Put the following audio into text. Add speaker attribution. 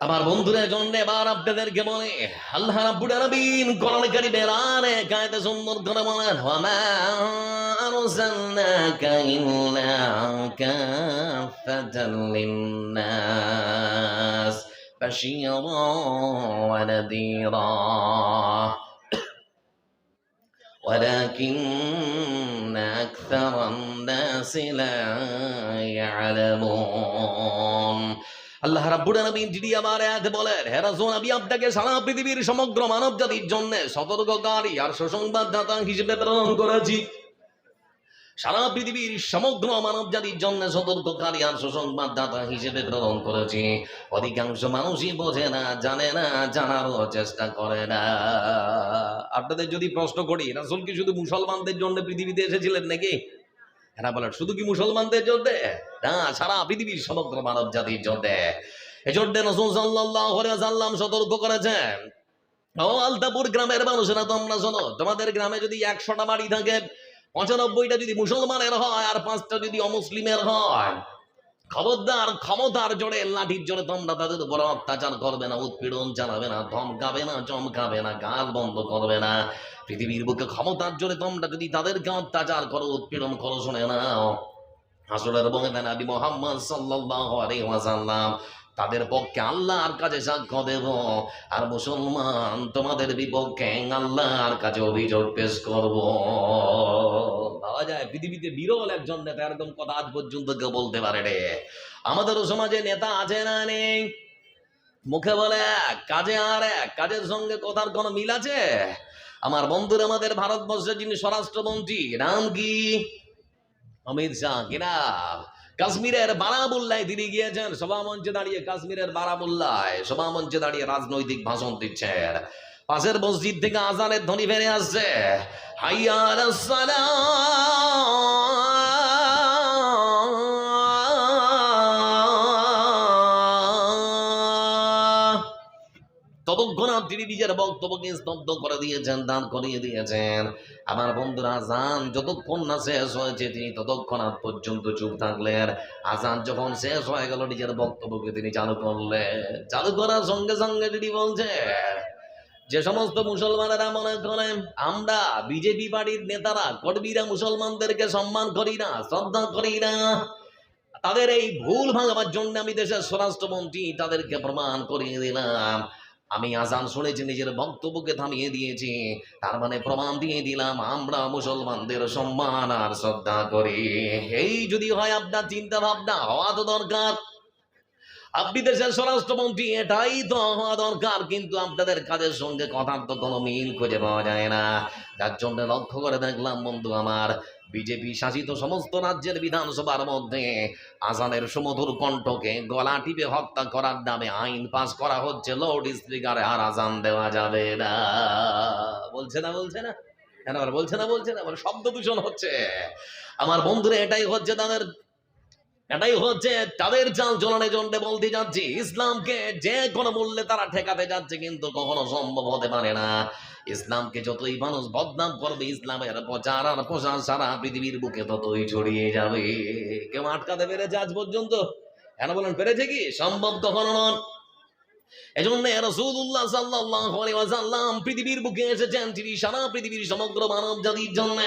Speaker 1: আমার বন্ধুরা জন্য এবার আপনাদেরকে বলে আল্লাহ রাব্বুল আলামিন কোরআন কারীমের আর কায়দা সুন্দর করে বলেন ওয়ামা আরসালনাকা ইল্লা কাফাতাল লিন্নাস বাশীরা ওয়া নাযীরা ولكن أكثر الناس لا يعلمون আল্লাহ রাব্বুল আলামিন যিনি আমার আয়াতে বলেন, হে রাসূল, আমি আপনাকে সারা পৃথিবীর সমগ্র মানব জাতির জন্য সতর্ককারী আর সুসংবাদদাতা হিসেবে প্রেরণ করেছি। সারা পৃথিবীর সমগ্র মানব জাতির জন্য সতর্ককারী আর সুসংবাদদাতা হিসেবে প্রেরণ করেছি। অধিকাংশ মানুষই বোঝে না, জানে না, জানারও চেষ্টা করে না। আপনাদের যদি প্রশ্ন করি, রাসূল কি শুধু মুসলমানদের জন্য পৃথিবীতে এসেছিলেন নাকি? এরা বলেন শুধু কি মুসলমানদের জন্য? না, সারা পৃথিবীর সমগ্র মানব জাতির জন্য। এজন্য রসুল সাল্লাহ সতর্ক করেছেন। ও আলতাপুর গ্রামের মানুষেরা, তোমরা শোনো, তোমাদের গ্রামে যদি একশোটা বাড়ি থাকে, পঁচানব্বইটা যদি মুসলমানের হয় আর পাঁচটা যদি অমুসলিমের হয় খবরদার, ক্ষমতার জোরে, লাঠির জোরে তোমরা তাদের উপর অত্যাচার করবে না, উৎপীড়ন চালাবে না, ধমকাবে না, চমকাবে না, গাল বন্ধ করবে না। পৃথিবীর বুকে ক্ষমতার জোরে তোমরা যদি তাদেরকে অত্যাচার করো, উৎপীড়ন করো, শুনে নাও। হাসরের বঙ্গে নবী মোহাম্মদ সাল্লাল্লাহু আলাইহি ওয়াসাল্লাম তাদের পক্ষে আল্লাহর কাছে সাক্ষ্য দেব। আর মুসলমান, তোমাদের বিপক্ষে আল্লাহর কাছে অভিযোগ পেশ করব। পাওয়া যায়। পৃথিবীতে বিরল একজন নেতা এরকম কথা আজ পর্যন্ত কেউ বলতে পারে রে আমাদেরও সমাজে নেতা আছে না নেই? মুখে বলে কাজে আর এক, কাজের সঙ্গে কথার কোনো মিল আছে? আমার বন্ধুরা আমাদের ভারতবর্ষের যিনি স্বরাষ্ট্রমন্ত্রী, নাম কি? অমিত শাহ, কিনা? কাশ্মীরের বারামুল্লায় তিনি গিয়েছেন। সভামঞ্চে দাঁড়িয়ে কাশ্মীরের বারামুল্লায়, সভামঞ্চে দাঁড়িয়ে রাজনৈতিক ভাষণ দিচ্ছেন। পাশের মসজিদ থেকে আজানের ধ্বনি ফেরে আসছে। হাইয়ার ততক্ষণাৎ তিনি নিজের বক্তব্যকে স্তব্ধ করে দিয়েছেন দান করিয়ে দিয়েছেন। আমার বন্ধুরা, আজান যতক্ষণ না শেষ হয়েছে, তিনি ততক্ষণাৎ পর্যন্ত চুপ থাকলেন। আজান যখন শেষ হয়ে গেল, নিজের বক্তব্যকে তিনি চালু করলেন। চালু করার সঙ্গে সঙ্গে তিনি বলছে যে সমস্ত মুসলমানেরা মনে করেন, আমরা বিজেপি পার্টির নেতারা, কর্মীরা মুসলমানদেরকে সম্মান করি না, শ্রদ্ধা করি না, তাদের এই ভুল ভাঙাবার জন্য আমি দেশের স্বরাষ্ট্রমন্ত্রী তাদেরকে প্রমাণ করিয়ে দিলাম। আমি আজান শুনেছি, নিজের বক্তব্যকে থামিয়ে দিয়েছি, তার মানে প্রমাণ দিয়ে দিলাম, আমরা মুসলমানদের সম্মান আর শ্রদ্ধা করি। এই যদি হয় আপনার চিন্তা ভাবনা হওয়া তো দরকার। আপনি দেশের স্বরাষ্ট্রমন্ত্রী, এটাই তো হওয়া দরকার, কিন্তু আপনাদের কাজের সঙ্গে কথার তো কোনো মিল খুঁজে পাওয়া যায় না। যার জন্য লক্ষ্য করে দেখলাম, বন্ধু আমার, বিজেপি শাসিত সমস্ত রাজ্যের বিধানসভার মধ্যে আজানের সুমধুর কণ্ঠকে গলা টিপে হত্যা করার নামে আইন পাস করা হচ্ছে লাউড স্পিকারে আর আজান দেওয়া যাবে না। বলছে না বলছে না। কেন আবার বলছে না বলছে না? আবার শব্দ দূষণ হচ্ছে। আমার বন্ধুরা, এটাই হচ্ছে তাদের এটাই হচ্ছে তাদের চাল চলনের জন্য বলতে যাচ্ছি, ইসলামকে যে কোনো মূল্যে তারা ঠেকাতে যাচ্ছে কিন্তু কখনো সম্ভব হতে পারে না। ইসলামকে যতই মানুষ বদনাম করবে, ইসলামের প্রচার আর প্রসার সারা পৃথিবীর বুকে ততই ছড়িয়ে যাবে। কেউ আটকাতে পেরেছে আজ পর্যন্ত? কেন বলেন, পেরেছে কি? সম্ভব কখনো সাল্লাল্লাহু পৃথিবীর বুকে এসেছেন তিনি সারা পৃথিবীর সমগ্র মানব জাতির জন্য